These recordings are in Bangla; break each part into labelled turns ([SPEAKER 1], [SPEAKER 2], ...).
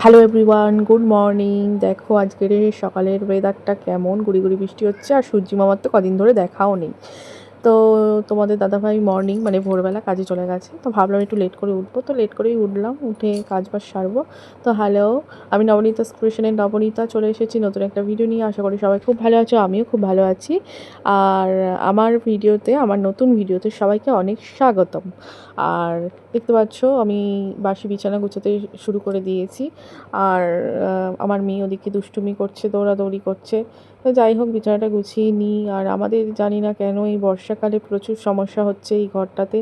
[SPEAKER 1] হ্যালো এভরিওয়ান গুড মর্নিং দেখো আজকের সকালের ওয়েদারটা কেমন? গুড়ি গুড়ি বৃষ্টি হচ্ছে আর সূর্যি মামার তো কদিন ধরে দেখাও নেই। তো তোমাদের দাদাভাই মর্নিং মানে ভোরবেলা কাজে চলে গেছে। তো ভাবলাম একটু লেট করে উঠবো। তো লেট করেই উঠলাম, উঠে কাজ বাজ সারবো। তো হ্যালো আমি নবনীতা ক্রিয়েশনের নবনীতা চলে এসেছি নতুন একটা ভিডিও নিয়ে। আশা করি সবাই খুব ভালো আছো, আমিও খুব ভালো আছি। আর আমার ভিডিওতে আমার নতুন ভিডিওতে সবাইকে অনেক স্বাগতম। আর দেখতে পাচ্ছ, আমি বাসি বিছানা গুছোতে শুরু করে দিয়েছি। আর আমার মেয়ে ওদিকে দুষ্টুমি করছে, দৌড়াদৌড়ি করছে। তো যাই হোক বিছানাটা গুছিয়ে নিই। আর আমাদের জানি না কেন এই বর্ষাকালে প্রচুর সমস্যা হচ্ছে এই ঘরটাতে।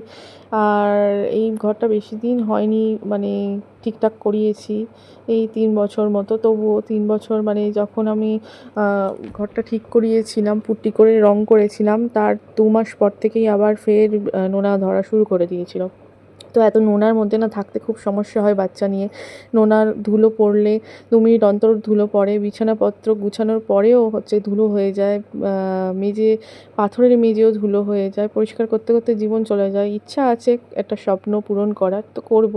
[SPEAKER 1] আর এই ঘরটা বেশি দিন হয়নি মানে ঠিকঠাক করিয়েছি এই তিন বছর মতো। তবুও তিন বছর মানে যখন আমি ঘরটা ঠিক করিয়েছিলাম, পুট্টি করে রং করেছিলাম, তার দু মাস পর থেকেই আবার ফের নোনা ধরা শুরু করে দিয়েছিল। তো এত নোনার মধ্যে না থাকতে খুব সমস্যা হয় বাচ্চা নিয়ে। নোনার ধুলো পড়লে, দু মিনিট অন্তর ধুলো পড়ে, বিছানাপত্র গুছানোর পরেও হচ্ছে ধুলো হয়ে যায় মেজে, পাথরের মেজেও ধুলো হয়ে যায়, পরিষ্কার করতে করতে জীবন চলে যায়। ইচ্ছা আছে একটা স্বপ্ন পূরণ করার, তো করব।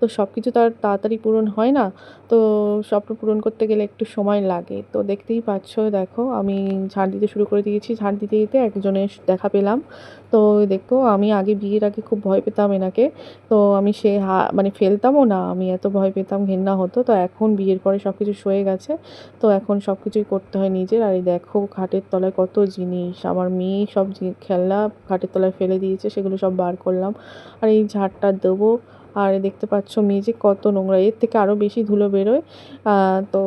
[SPEAKER 1] তো সব কিছু তো আর তাড়াতাড়ি পূরণ হয় না। তো স্বপ্ন পূরণ করতে গেলে একটু সময় লাগে। তো দেখতেই পাচ্ছ, দেখো, আমি ঝাড় দিতে শুরু করে দিয়েছি। ঝাড় দিতে দিতে একজনের দেখা পেলাম। তো দেখো, আমি আগে বিয়ের আগে খুব ভয় পেতাম এনাকে। তো আমি সে হা মানে ফেলতামও না। আমি এত ভয় পেতাম, ঘেন্না হতো। তো এখন বিয়ের পরে সব কিছু সয়ে গেছে। তো এখন সব কিছুই করতে হয় নিজের। আর এই দেখো খাটের তলায় কত জিনিস। আমার মেয়ে সব খেলনা খাটের তলায় ফেলে দিয়েছে, সেগুলো সব বার করলাম। আর এই ঝাড়টা দেবো। আর দেখতে পাচ্ছ মেঝে কত নোংরা, এর থেকে আরও বেশি ধুলো বেরোয়। তো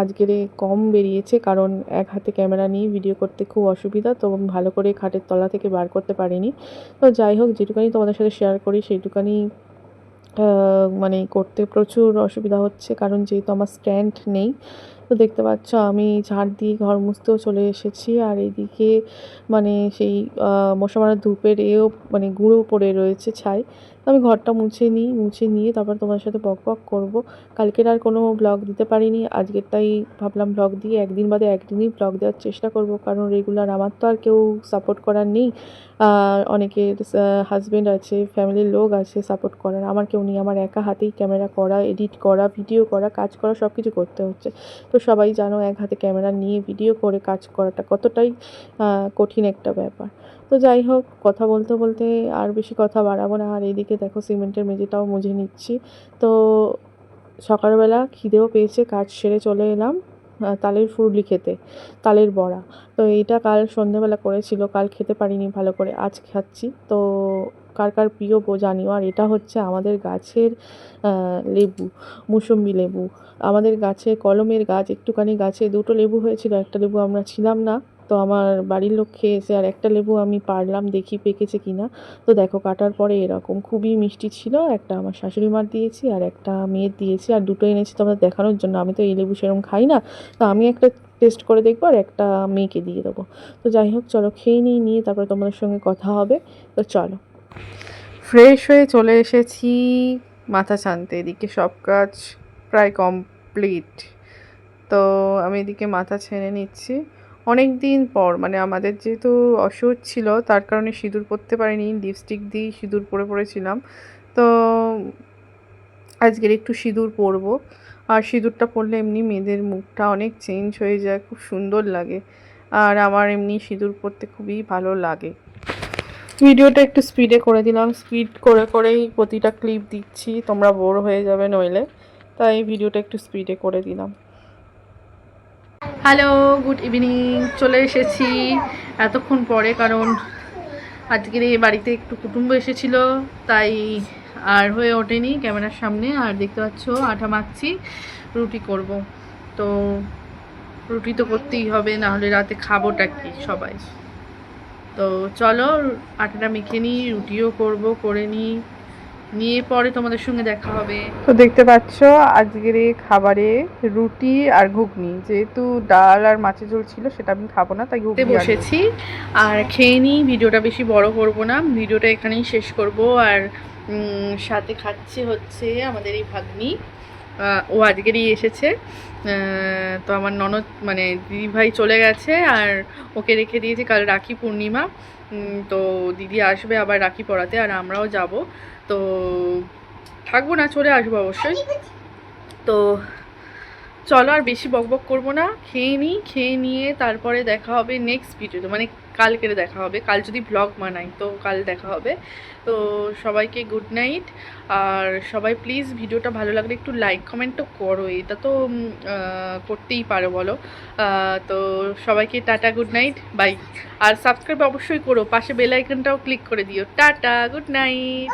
[SPEAKER 1] আজকের কম বেরিয়েছে কারণ এক হাতে ক্যামেরা নিয়ে ভিডিও করতে খুব অসুবিধা, তো ভালো করে খাটের তলা থেকে বার করতে পারিনি। তো যাই হোক, যেটুকানি তোমাদের সাথে শেয়ার করি, সেইটুকানি মানে করতে প্রচুর অসুবিধা হচ্ছে কারণ যেহেতু আমার স্ট্যান্ড নেই। তো দেখতে পাচ্ছ আমি ঝাড় দিয়ে ঘর মুছতেও চলে এসেছি আর এইদিকে মানে সেই মশা মারার ধূপের এও মানে গুঁড়ো পড়ে রয়েছে ছাই। তো আমি ঘরটা মুছে নিই, মুছে নিয়ে তারপর তোমার সাথে বক বক করব। কালকের আর কোনো ব্লগ দিতে পারিনি, আজকেরটাই ভাবলাম ব্লগ দিয়ে, একদিন বাদে একদিনই ব্লগ দেওয়ার চেষ্টা করব, কারণ রেগুলার আমার তো আর কেউ সাপোর্ট করার নেই। অনেকের হাজব্যান্ড আছে ফ্যামিলির লোক আছে সাপোর্ট করার, আমার কেউ নেই, আমার একা হাতেই ক্যামেরা করা এডিট করা ভিডিও করা, কাজ করা সব কিছু করতে হচ্ছে। তো সবাই জানো, এক হাতে ক্যামেরা নিয়ে ভিডিও করে কাজ করাটা কতটাই কঠিন একটা ব্যাপার। তো যাই হোক, কথা বলতে বলতে আর বেশি কথা বাড়াবো না। আর এইদিকে দেখো সিমেন্টের মেঝেটাও মুছে নিচ্ছি। তো সকালবেলা খিদেও পেয়েছে, কাজ সেরে চলে এলাম তালের ফুরলি খেতে, তালের বড়া। তো এইটা কাল সন্ধ্যেবেলা করেছিল, কাল খেতে পারিনি ভালো করে, আজ খাচ্ছি। তো কার কার প্রিয় বো জানিও। আর এটা হচ্ছে আমাদের গাছের লেবু, মুসম্বি লেবু। আমাদের গাছে কলমের গাছ, একটুখানি গাছে দুটো লেবু হয়েছিল, একটা লেবু আমরা ছিলাম না। তো আমার বাড়ির লোক খেয়েছে আর একটা লেবু আমি পারলাম দেখি পেকেছে কিনা তো দেখো কাটার পরে এরকম খুবই মিষ্টি ছিল, একটা আমার শাশুড়ি মার দিয়েছি আর একটা মেয়ের দিয়েছি আর দুটো এনেছি তোমাদের দেখানোর জন্য। আমি তো এই লেবু সেরকম খাই না, তো আমি একটা টেস্ট করে দেখব আর একটা মেয়েকে দিয়ে দেবো। তো যাই হোক, চলো খেয়ে নিই নিয়ে তারপরে তোমাদের সঙ্গে কথা হবে। তো চলো। ফ্রেশ হয়ে চলে এসেছি মাথা ছানতে, এদিকে সব কাজ প্রায় কমপ্লিট তো আমি এদিকে মাথা ছেনে নিচ্ছি। অনেক দিন পর মানে আমাদের যেহেতু অসুখ ছিল, তার কারণে সিঁদুর পরতে পারিনি লিপস্টিক দিয়েই সিঁদুর পরে পড়েছিলাম তো আজকের একটু সিঁদুর পরবো। আর সিঁদুরটা পরলে এমনি মেয়েদের মুখটা অনেক চেঞ্জ হয়ে যায়, খুব সুন্দর লাগে। আর আমার এমনি সিঁদুর পরতে খুবই ভালো লাগে। ভিডিওটা একটু স্পিডে করে দিলাম। স্পিড করে করেই প্রতিটা ক্লিপ দিচ্ছি, তোমরা বোর হয়ে যাবে নইলে। তাই ভিডিওটা একটু স্পিডে করে দিলাম। হ্যালো গুড ইভিনিং চলে এসেছি এতক্ষণ পরে কারণ আজকের এই বাড়িতে একটু কুটুম্ব এসেছিল, তাই আর হয়ে ওঠেনি ক্যামেরার সামনে। আর দেখতে পাচ্ছ আটা মাখছি, রুটি করব। তো রুটি তো করতেই হবে না হলে রাতে খাবোটা কি সবাই। তো চলো আটাটা মেখে নিই, রুটিও করব, করে নিই। নিয়ে পরে তোমাদের সঙ্গে দেখা হবে। তো দেখতে পাচ্ছ আজকের এই খাবারে রুটি আর ঘুগনি। যেহেতু ডাল আর মাছের ঝোল ছিল সেটা আমি খাব না তাই ঘুগনি বসেছি। আর খেয়ে নিই ভিডিওটা বেশি বড় করব না। ভিডিওটা এখানেই শেষ করব। আর সাথে খাচ্ছে হচ্ছে আমাদের এই ভাগ্নি। ও আজকেরই এসেছে। তো আমার ননদ মানে দিদি ভাই চলে গেছে। আর ওকে রেখে দিয়েছি কাল রাখি পূর্ণিমা। তো দিদি আসবে আবার রাখি পড়াতে আর আমরাও যাব। তো থাকব না, চলে আসব অবশ্যই।
[SPEAKER 2] তো চলো আর বেশি বকবক করব না, খেয়ে নিই, খেয়ে নিয়ে তারপরে দেখা হবে নেক্সট ভিডিওতে মানে কালকে দেখা হবে, কাল যদি ব্লগ বানাই, তো কাল দেখা হবে। তো সবাইকে গুড নাইট আর সবাই প্লিজ ভিডিওটা ভালো লাগলে একটু লাইক কমেন্ট তো করো। এটা তো করতেই পারো বলো। তো সবাইকে টাটা গুড নাইট বাই আর সাবস্ক্রাইব অবশ্যই করো, পাশে বেল আইকনটাও ক্লিক করে দিও। Tata good night